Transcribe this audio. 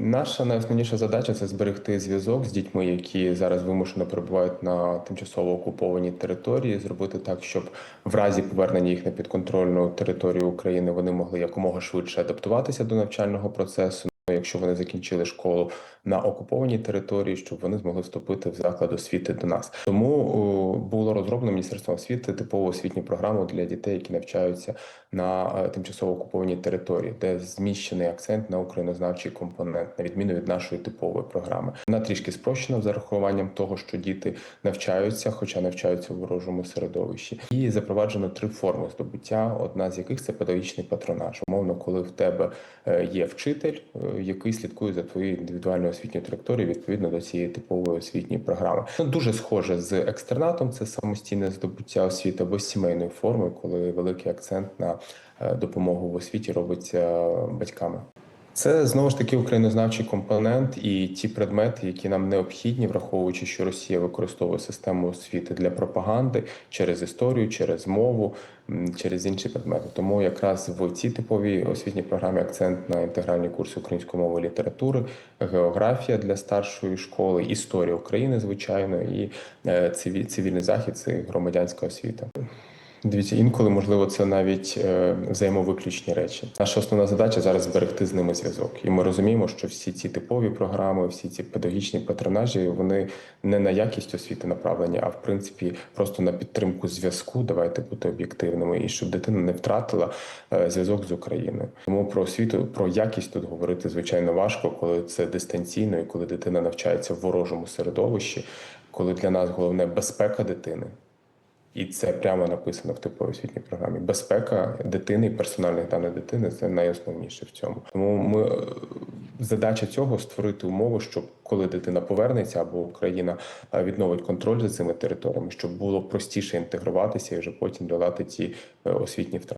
Наша найосновніша задача це зберегти зв'язок з дітьми, які зараз вимушено перебувають на тимчасово окупованій території, зробити так, щоб в разі повернення їх на підконтрольну територію України вони могли якомога швидше адаптуватися до навчального процесу. Якщо вони закінчили школу на окупованій території, щоб вони змогли вступити в заклад освіти до нас. Тому було розроблено міністерством освіти типову освітню програму для дітей, які навчаються на е, тимчасово окупованій території, де зміщений акцент на українознавчий компонент, на відміну від нашої типової програми. Вона трішки спрощена з зарахуванням того, що діти навчаються, хоча навчаються в ворожому середовищі, і запроваджено три форми здобуття. Одна з яких це педагогічний патронаж. Умовно, коли в тебе е, є вчитель, е, який слідкує за твоєю індивідуальною освітньою траєкторією відповідно до цієї типової освітньої програми. Ну, дуже схоже з екстернатом. Це самостійне здобуття освіти або сімейної форми, коли великий акцент на е, допомогу в освіті робиться батьками. Це знову ж таки українознавчий компонент і ті предмети, які нам необхідні, враховуючи, що Росія використовує систему освіти для пропаганди через історію, через мову, через інші предмети. Тому якраз в цій типовій освітній програмі акцент на інтегральні курси української мови і літератури, географія для старшої школи, історія України, звичайно, і е, цивільний захід це громадянська освіта. Дивіться, інколи можливо це навіть е, взаємовиключні речі. Наша основна задача зараз зберегти з ними зв'язок, і ми розуміємо, що всі ці типові програми, всі ці педагогічні патронажі, вони не на якість освіти направлені, а в принципі просто на підтримку зв'язку. Давайте бути об'єктивними, і щоб дитина не втратила е, зв'язок з Україною. Тому про освіту, про якість тут говорити звичайно важко, коли це дистанційно, і коли дитина навчається в ворожому середовищі, коли для нас головне безпека дитини. І це прямо написано в типовій освітній програмі. Безпека дитини і персональних даних дитини це найосновніше в цьому. Тому ми е, задача цього створити умови, щоб коли дитина повернеться або Україна е, відновить контроль за цими територіями, щоб було простіше інтегруватися і вже потім долати ті е, освітні втрати.